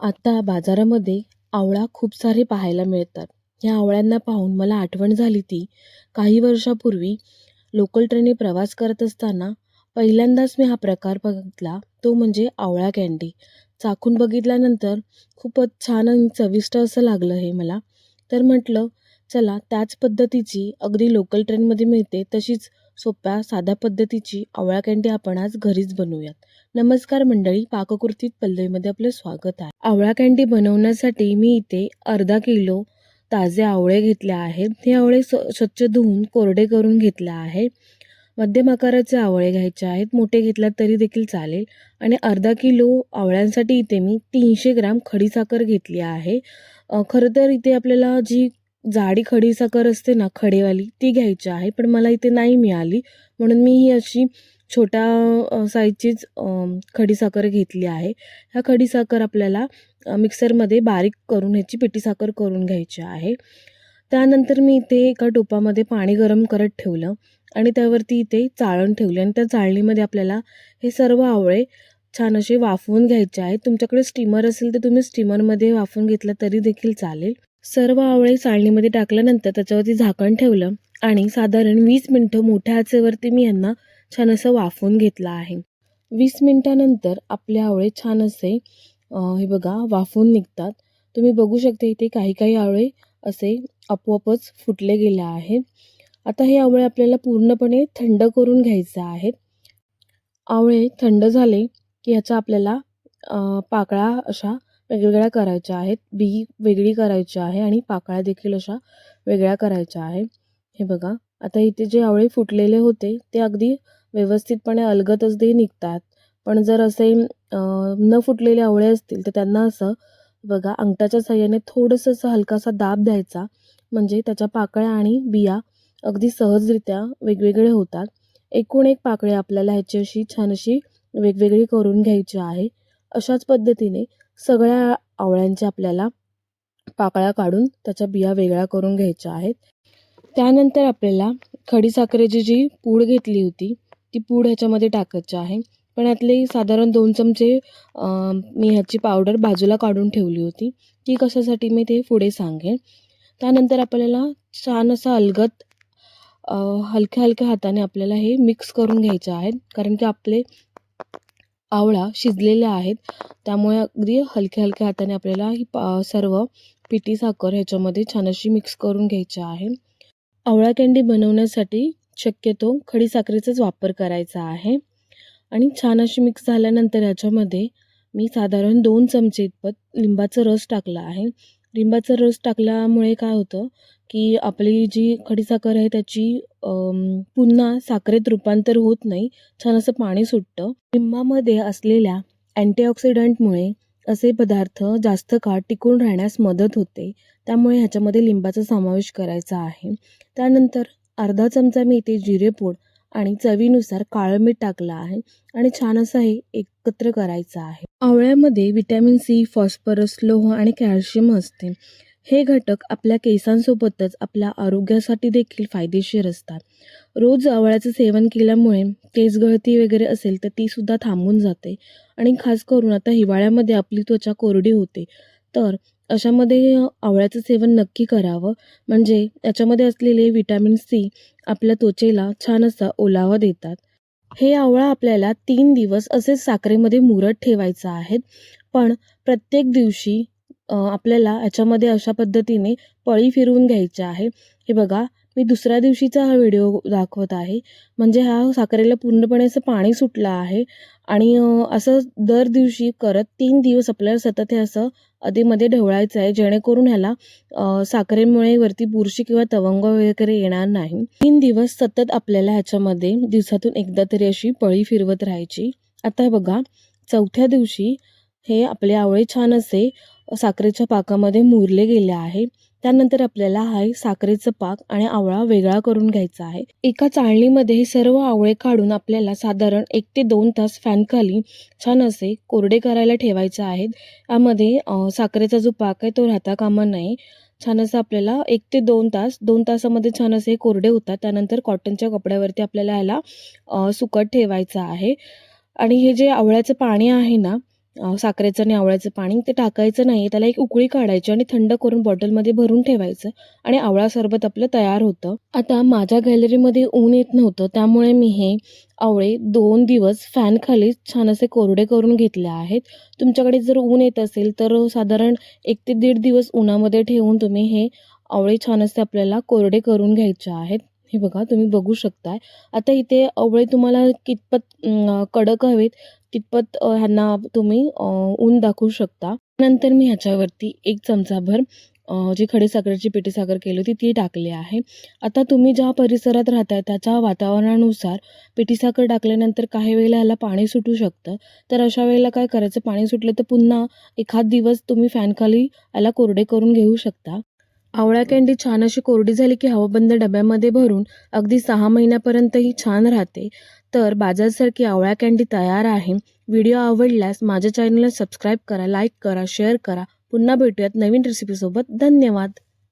आता बाजारामध्ये आवळा खूप सारे पाहायला मिळतात. ह्या आवळ्यांना पाहून मला आठवण झाली ती. काही वर्षापूर्वी लोकल ट्रेनने प्रवास करत असताना पहिल्यांदाच मी हा प्रकार बघितला. तो म्हणजे आवळा कँडी चाखून बघितल्यानंतर खूपच छान आणि चविष्ट असं लागलं हे मला. तर म्हटलं चला त्याच पद्धतीची अगदी लोकल ट्रेनमध्ये मिळते तशीच सोप्या साध्या पद्धतीची आवळा कँडी आपण आज घरीच बनवूयात. नमस्कार मंडळी पाककृतीत पल्लवीमध्ये आपलं स्वागत आहे. आवळा कँडी बनवण्यासाठी मी इथे अर्धा किलो ताजे आवळे घेतले आहेत. हे आवळे स्व स्वच्छ धुवून कोरडे करून घेतले आहे मध्यम आकाराचे आवळे घ्यायचे आहेत. मोठे घेतल्यात तरी देखील चालेल. आणि अर्धा किलो आवळ्यांसाठी इथे मी तीनशे ग्राम खडीसाखर घेतली आहे. खरं तर इथे आपल्याला जी जाडी खडीसाखर असते ना खडेवाली ती घ्यायची आहे पण मला इथे नाही मिळाली. म्हणून मी ही अशी छोट्या साईजचीच अम, खडीसाखर घेतली आहे. ह्या खडीसाखर आपल्याला मिक्सरमध्ये बारीक करून ह्याची पिठी साखर करून घ्यायची आहे. त्यानंतर मी इथे एका टोपामध्ये पाणी गरम करत ठेवलं आणि त्यावरती इथे चाळण ठेवली आणि त्या चाळणीमध्ये आपल्याला हे सर्व आवळे छान असे वाफवून घ्यायचे आहेत. तुमच्याकडे स्टीमर असेल तर तुम्ही स्टीमरमध्ये वाफवून घेतलं तरी देखील चालेल. सर्व आवळे चाळणीमध्ये टाकल्यानंतर त्याच्यावरती झाकण ठेवलं आणि साधारण वीस मिनटं मोठ्या आचेवरती मी यांना छान असं वाफवून घेतलं आहे. वीस मिनटानंतर आपले आवळे छान असे हे बघा वाफवून निघतात. तुम्ही बघू शकता इथे काही काही आवळे असे आपोआपच फुटले गेले आहेत. आता हे आवळे आपल्याला पूर्णपणे थंड करून घ्यायचे आहेत. आवळे थंड झाले की ह्याचा आपल्याला पाकळा अशा वेगवेगळ्या करायच्या आहेत. बी वेगळी करायची आहे आणि पाकळ्या देखील अशा वेगळ्या करायच्या आहे. हे बघा. आता इथे जे आवळे फुटलेले होते ते अगदी व्यवस्थितपणे अलगतच ते निघतात. पण जर असे न फुटलेले आवळे असतील तर त्यांना असं बघा अंगठाच्या साह्याने थोडंसं असं हलकासा दाब द्यायचा. म्हणजे त्याच्या पाकळ्या आणि बिया अगदी सहजरित्या वेगवेगळे होतात. एकूण एक पाकळी आपल्याला ह्याची अशी छान अशी वेगवेगळी करून घ्यायची आहे. अशाच पद्धतीने सगळ्या आवळ्यांच्या आपल्याला पाकळ्या काढून त्याच्या बिया वेगळ्या करून घ्यायच्या आहेत. त्यानंतर आपल्याला खडीसाखरेची जी पूड घेतली होती ती पूड ह्याच्यामध्ये टाकायची आहे. पण यातले साधारण दोन चमचे मी ह्याची पावडर बाजूला काढून ठेवली होती. ती कशासाठी मी ते पुढे सांगेन. त्यानंतर आपल्याला छान असं अलगत हलक्या हलक्या हाताने आपल्याला हे मिक्स करून घ्यायचे आहेत. कारण की आपले आवळा शिजलेल्या आहेत. त्यामुळे अगदी हलक्या हलक्या हाताने आपल्याला ही पा सर्व पिठी साखर ह्याच्यामध्ये छान अशी मिक्स करून घ्यायची आहे. आवळा कँडी बनवण्यासाठी शक्यतो खडीसाखरेचाच वापर करायचा आहे. आणि छान अशी मिक्स झाल्यानंतर ह्याच्यामध्ये मी साधारण दोन चमचे इतपत लिंबाचा रस टाकला आहे. लिंबाचा रस टाकल्यामुळे काय होतं की आपली जी खडीसाखर आहे त्याची पुन्हा साखरेत रूपांतर होत नाही. छान असं पाणी सुटतं. लिंबामध्ये असलेल्या अँटीऑक्सिडंटमुळे असे पदार्थ जास्त काळ टिकून राहण्यास मदत होते. त्यामुळे ह्याच्यामध्ये लिंबाचा समावेश करायचा आहे. त्यानंतर अर्धा चमचा मी इथे जिरेपूड आणि चवीनुसार काळं मीठ टाकलं आहे आणि छान असं हे एकत्र करायचं आहे. आवळ्यामध्ये विटॅमिन सी फॉस्फरस लोह आणि कॅल्शियम असते. हे घटक आपल्या केसांसोबतच आपल्या आरोग्यासाठी देखील फायदेशीर असतात. रोज आवळ्याचं सेवन केल्यामुळे केस गळती वगैरे असेल तर ती सुद्धा थांबून जाते. आणि खास करून आता हिवाळ्यामध्ये आपली त्वचा कोरडी होते. तर अशामध्ये आवळ्याचं सेवन नक्की करावं. म्हणजे याच्यामध्ये असलेले विटॅमिन सी आपल्या त्वचेला छान असा ओलावा देतात. हे आवळा आपल्याला तीन दिवस असेच साखरेमध्ये मुरत ठेवायचं आहे पण प्रत्येक दिवशी आपल्याला याच्यामध्ये अशा पद्धतीने पळी फिरवून घ्यायच्या आहे. हे बघा मी दुसऱ्या दिवशीचा हा व्हिडिओ दाखवत आहे. म्हणजे हा साखरेला पूर्णपणे असं पाणी सुटलं आहे. आणि असं दर दिवशी करत तीन दिवस आपल्याला सतत हे असं अधेमध्ये ढवळायचं आहे जेणेकरून ह्याला साखरेमुळे वरती बुरशी किंवा तवंग वगैरे येणार नाही. तीन दिवस सतत आपल्याला ह्याच्यामध्ये दिवसातून एकदा तरी अशी पळी फिरवत राहायची. आता बघा चौथ्या दिवशी हे आपले आवळे छान असे साखरेच्या पाकामध्ये मुरले गेले आहे. त्यानंतर आपल्याला हा साखरेचं पाक आणि आवळा वेगळा करून घ्यायचा आहे. एका चाळणीमध्ये हे सर्व आवळे काढून आपल्याला साधारण एक ते दोन तास फॅनखाली छान असे कोरडे करायला ठेवायचे आहेत. यामध्ये साखरेचा जो पाक आहे तो राहता कामा नये. छान असं आपल्याला एक ते दोन तास दोन तासामध्ये छान असे हे कोरडे होतात. त्यानंतर कॉटनच्या कपड्यावरती आपल्याला ह्याला सुकट सुकत ठेवायचं आहे. आणि हे जे आवळ्याचं पाणी आहे ना साखरेचं आणि आवळ्याचं पाणी ते टाकायचं नाही त्याला एक उकळी काढायची आणि थंड करून बॉटलमध्ये भरून ठेवायचं आणि आवळा सरबत आपलं तयार होतं. आता माझ्या गॅलरीमध्ये ऊन येत नव्हतं त्यामुळे मी हे आवळे दोन दिवस फॅनखाली छान असे कोरडे करून घेतले आहेत. तुमच्याकडे जर ऊन येत असेल तर साधारण एक ते दीड दिवस उन्हामध्ये ठेवून तुम्ही हे आवळे छान असे आपल्याला कोरडे करून घ्यायचे आहेत. हे बघा तुम्ही बघू शकताय. आता इथे आवळे तुम्हाला कितपत कडक हवेत तितपत ह्यांना तुम्ही ऊन दाखवू शकता. नंतर मी ह्याच्यावरती एक चमचाभर जी खडी पिठी साखर केली होती ती टाकली आहे. आता तुम्ही ज्या परिसरात राहताय त्याच्या वातावरणानुसार पिठी साखर टाकल्यानंतर काही वेळेला ह्याला पाणी सुटू शकतं. तर अशा वेळेला काय करायचं? पाणी सुटलं तर पुन्हा एखाद दिवस तुम्ही फॅनखाली याला कोरडे करून घेऊ शकता. आवळा कँडी छान अशी कोरडी झाली की हवाबंद डब्यामध्ये भरून अगदी सहा महिन्यापर्यंत ही छान राहते. तर बाजारसारखी आवळा कँडी तयार आहे. व्हिडिओ आवडल्यास माझ्या चॅनलला सबस्क्राईब करा लाईक करा शेअर करा. पुन्हा भेटूयात नवीन रेसिपीसोबत धन्यवाद!